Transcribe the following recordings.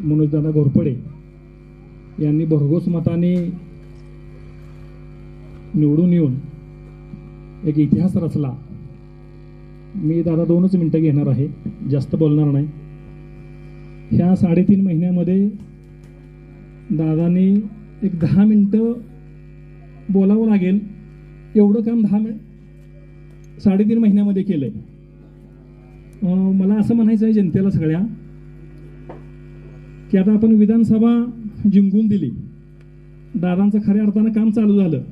मनोजदादा घोरपडे यांनी भरघोस मताने निवडून येऊन एक इतिहास रचला. मी दादा दोनच मिनटं घेणार आहे. जास्त बोलणार नाही. ह्या साडेतीन महिन्यामध्ये दादाने एक दहा मिनटं बोलावं लागेल. एवढं काम दहा मिनिट साडेतीन महिन्यामध्ये केलंय. आहे मला असं म्हणायचं आहे जनतेला सगळ्या की आता आपण विधानसभा जिंकून दिली. दादांचं खऱ्या अर्थानं काम चालू झालं.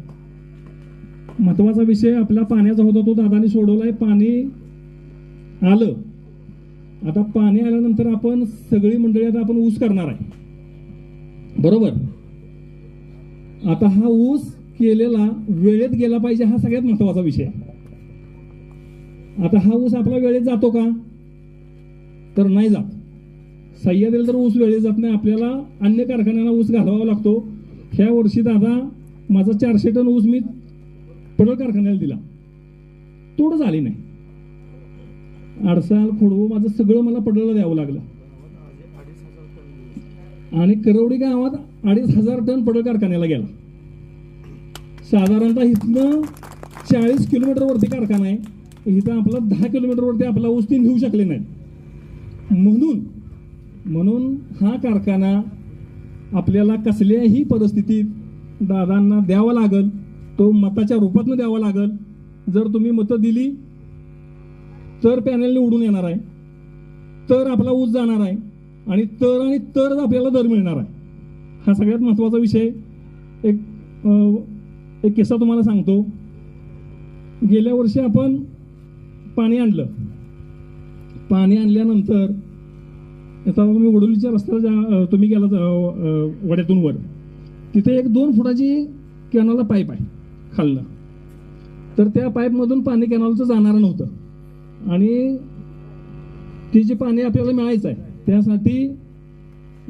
महत्त्वाचा विषय आपला पाण्याचा होता तो दादाने सोडवलाय. पाणी आलं. आता पाणी आल्यानंतर आपण सगळी मंडळी आता आपण ऊस करणार आहे. बरोबर? आता हा ऊस केलेला वेळेत गेला पाहिजे हा सगळ्यात महत्त्वाचा विषय आता हा ऊस आपला वेळेत जातो का? तर नाही जात. सह्याद्रीला तर ऊस वेळेत जात नाही. आपल्याला अन्य कारखान्यांना ऊस घालवावा लागतो. ह्या वर्षी दादा माझा चारशे टन ऊस मी पडळ कारखान्याला दिला. तोड झाली नाही. आडसाल खोडवं माझं सगळं मला पडळला द्यावं लागलं. आणि करवडी गावात अडीच हजार टन पडळ कारखान्याला गेला. साधारणतः इथनं चाळीस किलोमीटरवरती कारखाना आहे. इथं आपला दहा किलोमीटरवरती आपला ऊस तीन घेऊ शकले नाही म्हणून म्हणून हा कारखाना आपल्याला कसल्याही परिस्थितीत दादांना द्यावा लागल तो मताच्या रूपातनं द्यावा लागल. जर तुम्ही मतं दिली तर पॅनलने उडून येणार आहे. तर आपला ऊस जाणार आहे. आणि तर आणि तरच आपल्याला दर मिळणार आहे. हा सगळ्यात महत्त्वाचा विषय. एक एक किस्सा तुम्हाला सांगतो. गेल्या वर्षी आपण पाणी आणलं. पाणी आणल्यानंतर आता तुम्ही वडोलीच्या रस्त्याला जा तुम्ही गेला वड्यातून वर तिथे एक दोन फुटाची कॅनॉलला पाईप आहे खाल्लं तर त्या पाईपमधून पाणी कॅनलचं जाणारं नव्हतं. आणि ती जी पाणी आपल्याला मिळायचं आहे त्यासाठी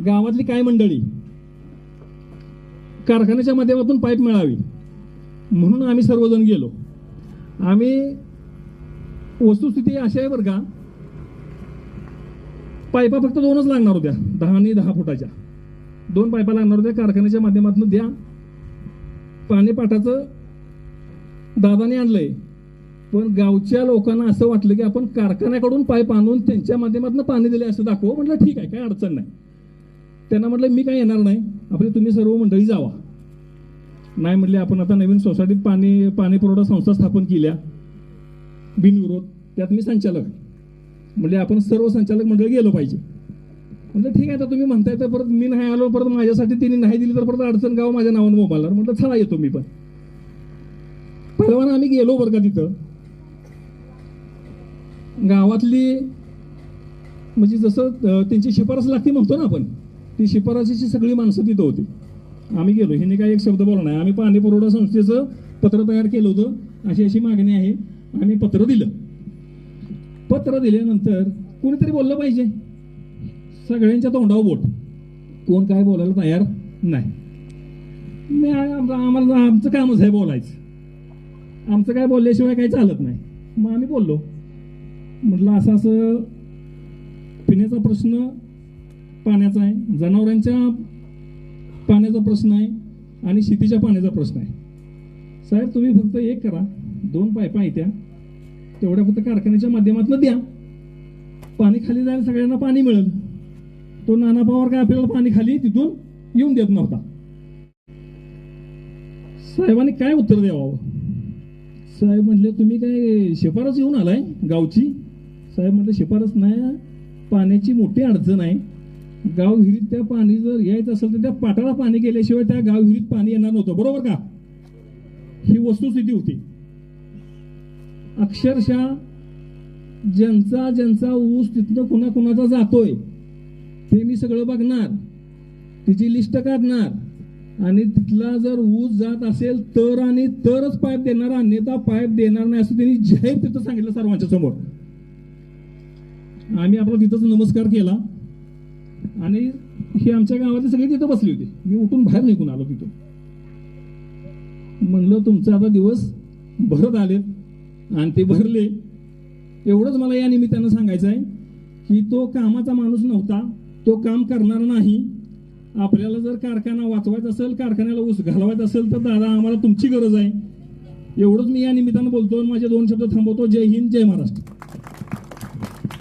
गावातली काय मंडळी कारखान्याच्या माध्यमातून पाईप मिळावी म्हणून आम्ही सर्वजण गेलो. आम्ही वस्तुस्थिती अशी आहे बरं का पायपा फक्त दोनच लागणार होत्या. दहा आणि दहा फुटाच्या. दोन पाईपा लागणार होत्या. कारखान्याच्या माध्यमातून द्या. पाणी पाटाचं दादाने आणलंय. पण गावच्या लोकांना असं वाटलं की आपण कारखान्याकडून पाईप आणून त्यांच्या माध्यमातून पाणी दिले असं दाखवू. म्हटलं ठीक आहे काय अडचण नाही. त्यांना म्हटलं मी काय येणार नाही. आपले तुम्ही सर्व मंडळी जावा. नाही म्हटले आपण आता नवीन सोसायटीत पाणी पाणी पुरवठा संस्था स्थापन केल्या. बिनविरोध. त्यात मी संचालक आहे. म्हणजे आपण सर्व संचालक मंडळ गेलो पाहिजे. म्हटलं ठीक आहे तर तुम्ही म्हणताय तर परत मी नाही आलो परत माझ्यासाठी तिने नाही दिली तर परत अडचण गाव माझ्या नावानं मोबाईलवर. म्हटलं चला येतो मी पण. पहिलवान आम्ही गेलो बरं का तिथं. गावातली म्हणजे जसं त्यांची शिफारस लागते म्हणतो ना आपण ती शिफारसीची सगळी माणसं तिथं होती. आम्ही गेलो. हिने काही एक शब्द बोलला नाही. आम्ही पाणी पुरवठा संस्थेचं पत्र तयार केलं होतं. अशी अशी मागणी आहे. आम्ही पत्र दिलं. पत्र दिल्यानंतर कोणीतरी बोललं पाहिजे? सगळ्यांच्या तोंडावर बोट. कोण काय बोलायला तयार नाही. मी आम्हाला आमचं कामच आहे बोलायचं. आमचं काय बोलल्याशिवाय काही चालत नाही. मग आम्ही बोललो. म्हटलं असं असं पिण्याचा प्रश्न पाण्याचा आहे. जनावरांच्या पाण्याचा प्रश्न आहे आणि शेतीच्या पाण्याचा प्रश्न आहे. साहेब तुम्ही फक्त एक करा. दोन पायपा येत्या तेवढ्या फक्त कारखान्याच्या माध्यमातून द्या. पाणी खाली जायला सगळ्यांना पाणी मिळेल. तो नाना पवार काय आपल्याला पाणी खाली तिथून येऊन देत नव्हता. साहेबांनी काय उत्तर द्यावं? साहेब म्हटले तुम्ही काय शिफारस येऊन आलाय गावची? साहेब म्हटलं शिफारस नाही पाण्याची मोठी अडचण आहे. गाव विहिरीत त्या पाणी जर यायचं असेल तर त्या पाटाला पाणी गेल्याशिवाय त्या गाव विहिरीत पाणी येणार नव्हतं. बरोबर का? ही वस्तुस्थिती होती. अक्षरशः ज्यांचा ज्यांचा ऊस तिथनं कुणा कुणाचा जातोय ते मी सगळं बघणार तिची लिस्ट काढणार. आणि तिथला जर ऊस जात असेल तर आणि तरच पाईप देणार अन्यथा पाईप देणार नाही असं त्यांनी जाहीर तिथं सांगितलं सर्वांच्या समोर. आम्ही आपला तिथंच नमस्कार केला. आणि हे आमच्या गावातले सगळे तिथं बसले होते. मी उठून बाहेर निघून आलो तिथून. म्हणलं तुमचा आता दिवस भरत आलेत. आणि ते भरले. एवढंच मला या निमित्तानं सांगायचं आहे की तो कामाचा माणूस नव्हता तो काम करणार नाही. आपल्याला जर कारखाना वाचवायचा असेल कारखान्याला ऊस घालवायचा असेल तर दादा आम्हाला तुमची गरज आहे. एवढंच मी या निमित्तानं बोलतो आणि माझे दोन शब्द थांबवतो. जय हिंद जय महाराष्ट्र.